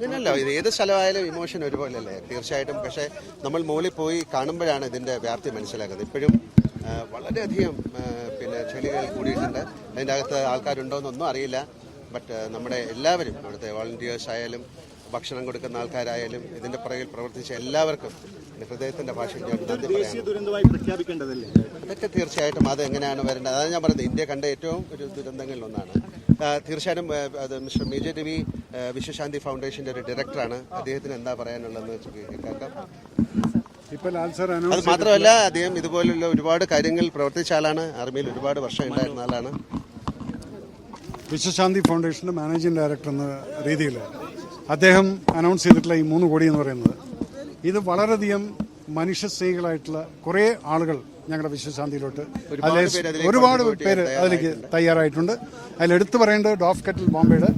ഇതിനല്ല ഇത് ഏത് സ്ഥലമായാലും ഇമോഷൻ ഒരുപോലെയല്ലേ? തീർച്ചയായിട്ടും പക്ഷേ നമ്മൾ മുകളിൽ പോയി കാണുമ്പോഴാണ് ഇതിന്റെ വ്യാപ്തി മനസ്സിലാക്കുന്നത് ഇപ്പോഴും വളരെയധികം പിന്നെ ചെളികൾ കൂടിയിട്ടുണ്ട്. അതിന്റെ അകത്ത് ആൾക്കാരുണ്ടോയെന്നൊന്നും അറിയില്ല. ബട്ട് നമ്മുടെ എല്ലാവരും അവിടുത്തെ വോളണ്ടിയേഴ്സ് ആയാലും ഭക്ഷണം കൊടുക്കുന്ന ആൾക്കാരായാലും ഇതിന്റെ പുറകിൽ പ്രവർത്തിച്ച എല്ലാവർക്കും ഹൃദയത്തിന്റെ ഭാഷയിൽ ഞാൻ അതൊക്കെ തീർച്ചയായിട്ടും അത് എങ്ങനെയാണ് വരേണ്ടത്? അതാണ് ഞാൻ പറഞ്ഞത്. ഇന്ത്യ കണ്ട ഏറ്റവും ഒരു ദുരന്തങ്ങളിൽ ഒന്നാണ് തീർച്ചയായിട്ടും അത് മിസ്റ്റർ മേജർ രവി വിശ്വശാന്തി ഫൗണ്ടേഷന്റെ ഒരു ഡയറക്ടറാണ്. അദ്ദേഹത്തിന് എന്താ പറയാനുള്ളതെന്ന് വെച്ച് കേൾക്കാം. അത് മാത്രമല്ല അദ്ദേഹം ഇതുപോലുള്ള ഒരുപാട് കാര്യങ്ങൾ പ്രവർത്തിച്ച ആളാണ്. ആർമിയിൽ ഒരുപാട് വർഷം ഉണ്ടായിരുന്ന ആളാണ്. വിശ്വശാന്തി ഫൗണ്ടേഷന്റെ മാനേജിംഗ് ഡയറക്ടർ എന്ന രീതിയിൽ അദ്ദേഹം അനൗൺസ് ചെയ്തിട്ടുള്ള ഈ മൂന്ന് കോടി എന്ന് പറയുന്നത് ഇത് വളരെയധികം മനുഷ്യസ്നേഹികളായിട്ടുള്ള കുറേ ആളുകൾ ഞങ്ങളുടെ വിശ്വശാന്തിയിലോട്ട് ഒരുപാട് പേര് അതിലേക്ക് ഒരുപാട് പേര് അതിലേക്ക് തയ്യാറായിട്ടുണ്ട്. അതിൽ എടുത്തു പറയേണ്ടത് ഡോഫ് കെറ്റിൽ ബോംബെയുടെ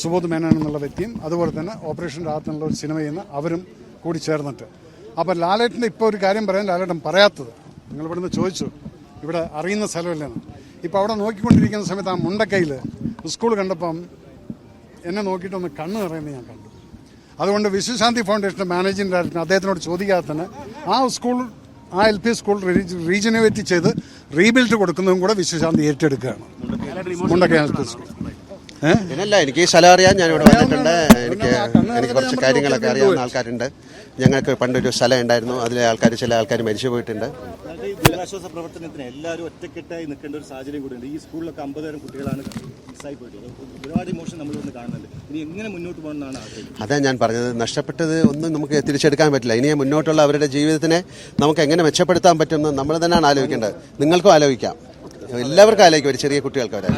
സുബോധ് മേനോൻ എന്നുള്ള വ്യക്തിയും അതുപോലെ തന്നെ ഓപ്പറേഷൻ രാഹത്ത് എന്നുള്ള ഒരു സിനിമയിൽ നിന്ന് അവരും കൂടി ചേർന്നിട്ട്. അപ്പോൾ ലാലേട്ടന്റെ ഇപ്പോൾ ഒരു കാര്യം പറയാൻ ലാലേട്ടൻ പറയാത്തത്. നിങ്ങൾ ഇവിടുന്ന് ചോദിച്ചു. ഇവിടെ അറിയുന്ന സ്ഥലമല്ലെന്ന് ഇപ്പോൾ അവിടെ നോക്കിക്കൊണ്ടിരിക്കുന്ന സമയത്ത് ആ മുണ്ടക്കൈയിൽ സ്കൂൾ കണ്ടപ്പം എന്നെ നോക്കിയിട്ടൊന്ന് കണ്ണ് നിറയുന്നത് ഞാൻ കണ്ടു. അതുകൊണ്ട് വിശ്വശാന്തി ഫൗണ്ടേഷന്റെ മാനേജിംഗ് ഡയറക്ടർ അദ്ദേഹത്തിനോട് ചോദിക്കാതെ തന്നെ ആ സ്കൂൾ ആ എൽ പി സ്കൂൾ റീജനുവേറ്റ് ചെയ്ത് റീബിൽഡ് കൊടുക്കുന്നതും കൂടെ വിശ്വശാന്തി ഏറ്റെടുക്കുകയാണ്. മുണ്ടക്കൈ എൽ പി സ്കൂൾ പിന്നല്ല എനിക്ക് ഈ സ്ഥലം അറിയാം ഞാൻ ഇവിടെ വന്നിട്ടുണ്ട്. എനിക്ക് എനിക്ക് കുറച്ച് കാര്യങ്ങളൊക്കെ അറിയാവുന്ന ആൾക്കാരുണ്ട്. ഞങ്ങൾക്ക് പണ്ടൊരു സ്ഥലം ഉണ്ടായിരുന്നു. അതിലെ ആൾക്കാർ ചില ആൾക്കാർ മരിച്ചു പോയിട്ടുണ്ട്. ദുരിതാശ്വാസ പ്രവർത്തനത്തിന് എല്ലാവരും ഒറ്റക്കെട്ടായി നിൽക്കേണ്ട ഒരു സാഹചര്യം കൂടിയുണ്ട്. ഈ സ്കൂളിലൊക്കെ അമ്പതരം കുട്ടികളാണ് മിസ്സായി ഒരുപാട് ഇമോഷൻ കാണുന്നുണ്ട്. ഇനി എങ്ങനെ മുന്നോട്ട് പോകണമെന്നാണ് അതാ ഞാൻ പറഞ്ഞത്. നഷ്ടപ്പെട്ടത് ഒന്നും നമുക്ക് തിരിച്ചെടുക്കാൻ പറ്റില്ല. ഇനി മുന്നോട്ടുള്ള അവരുടെ ജീവിതത്തിനെ നമുക്ക് എങ്ങനെ മെച്ചപ്പെടുത്താൻ പറ്റുമെന്ന് നമ്മൾ തന്നെയാണ് ആലോചിക്കേണ്ടത്. നിങ്ങൾക്കും ആലോചിക്കാം. എല്ലാവർക്കും ആലോചിക്കും. ഒരു ചെറിയ കുട്ടികൾക്ക് അവരെ.